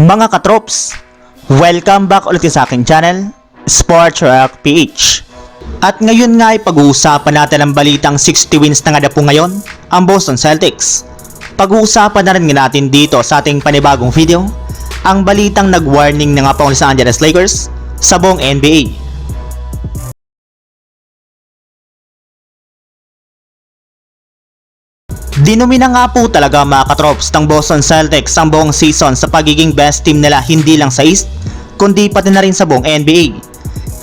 Mga katrops, welcome back ulit sa aking channel, Sports Rock PH. At ngayon nga ay pag-uusapan natin ang balitang 60 wins na nga na po ngayon, ang Boston Celtics. Pag-uusapan na rin nga natin dito sa ating panibagong video, ang balitang nag-warning na nga po Los Angeles Lakers sa buong NBA. Dinumi na nga po talaga mga katrops ng Boston Celtics ang buong season sa pagiging best team nila hindi lang sa East, kundi pati na rin sa buong NBA.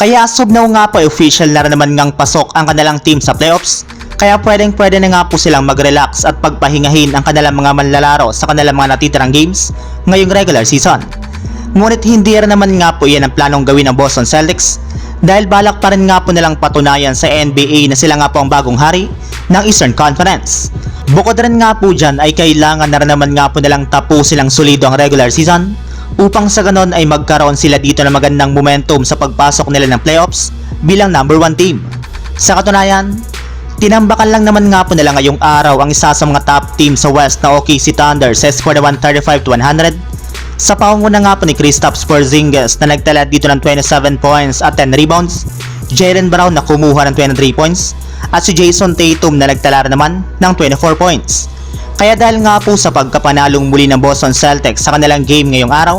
Kaya subnaw nga po official na naman ngang pasok ang kanilang team sa playoffs, kaya pwedeng pwede na nga po silang mag-relax at pagpahingahin ang kanilang mga manlalaro sa kanilang mga natitirang games ngayong regular season. Ngunit hindi rin naman nga po yan ang planong gawin ng Boston Celtics dahil balak pa rin nga po nilang patunayan sa NBA na sila nga po ang bagong hari ng Eastern Conference. Bukod rin nga po dyan ay kailangan na rin naman nga po nilang tapusin ang solido ang regular season upang sa ganon ay magkaroon sila dito ng magandang momentum sa pagpasok nila ng playoffs bilang number 1 team. Sa katunayan, tinambakan lang naman nga po nila ngayong araw ang isa sa mga top team sa West na OKC Thunder sa score na 135 to 100 sa paunguna nga po ni Kristaps Porzingis na nagtala dito ng 27 points at 10 rebounds, Jalen Brown na kumuha ng 23 points, at si Jason Tatum na nagtala naman ng 24 points. Kaya dahil nga po sa pagkapanalong muli ng Boston Celtics sa kanilang game ngayong araw,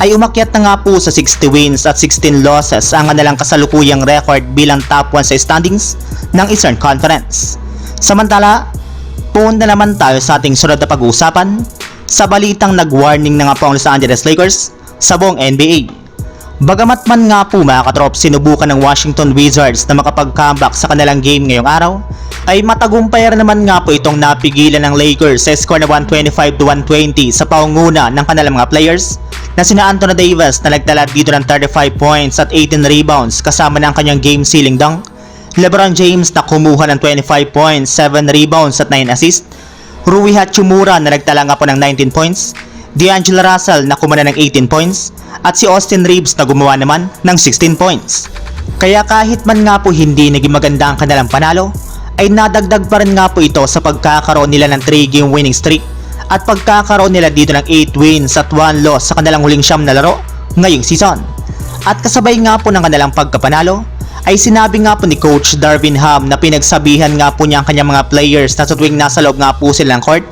ay umakyat na nga po sa 60 wins at 16 losses ang kanilang kasalukuyang record bilang top 1 sa standings ng Eastern Conference. Samantala, punta naman tayo sa ating sunod na pag-uusapan sa balitang nag-warning na nga po ang Los Angeles Lakers sa buong NBA. Bagamat man nga po mga katrop sinubukan ng Washington Wizards na makapag-comeback sa kanilang game ngayong araw, ay matagumpay naman nga po itong napigilan ng Lakers sa score na 125 to 120 sa paunguna ng kanilang mga players na sina Anthony Davis na nagtala dito ng 35 points at 18 rebounds kasama ng kanyang game sealing dunk, LeBron James na kumuha ng 25 points, 7 rebounds at 9 assists, Rui Hachimura na nagtala nga po ng 19 points, D'Angelo Russell na kumana ng 18 points, at si Austin Reeves na gumawa naman ng 16 points. Kaya kahit man nga po hindi naging maganda ang kanilang panalo, ay nadagdag pa rin nga po ito sa pagkakaroon nila ng 3 game winning streak at pagkakaroon nila dito ng 8 wins at 1 loss sa kanilang huling siyam na laro ngayong season. At kasabay nga po ng kanilang pagkapanalo, ay sinabi nga po ni Coach Darvin Ham na pinagsabihan nga po niya ang kanyang mga players na sa tuwing nasa loob nga po sila ng court,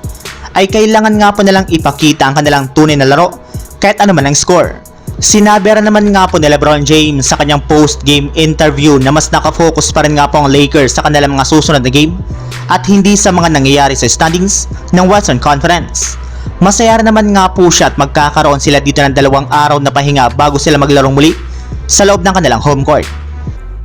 ay kailangan nga po nilang ipakita ang kanilang tunay na laro kahit ano man ang score. Sinabi rin naman nga po ni Lebron James sa kanyang post-game interview na mas nakafocus pa rin nga po ang Lakers sa kanilang mga susunod na game at hindi sa mga nangyayari sa standings ng Western Conference. Masaya rin naman nga po siya at magkakaroon sila dito ng dalawang araw na pahinga bago sila maglarong muli sa loob ng kanilang home court.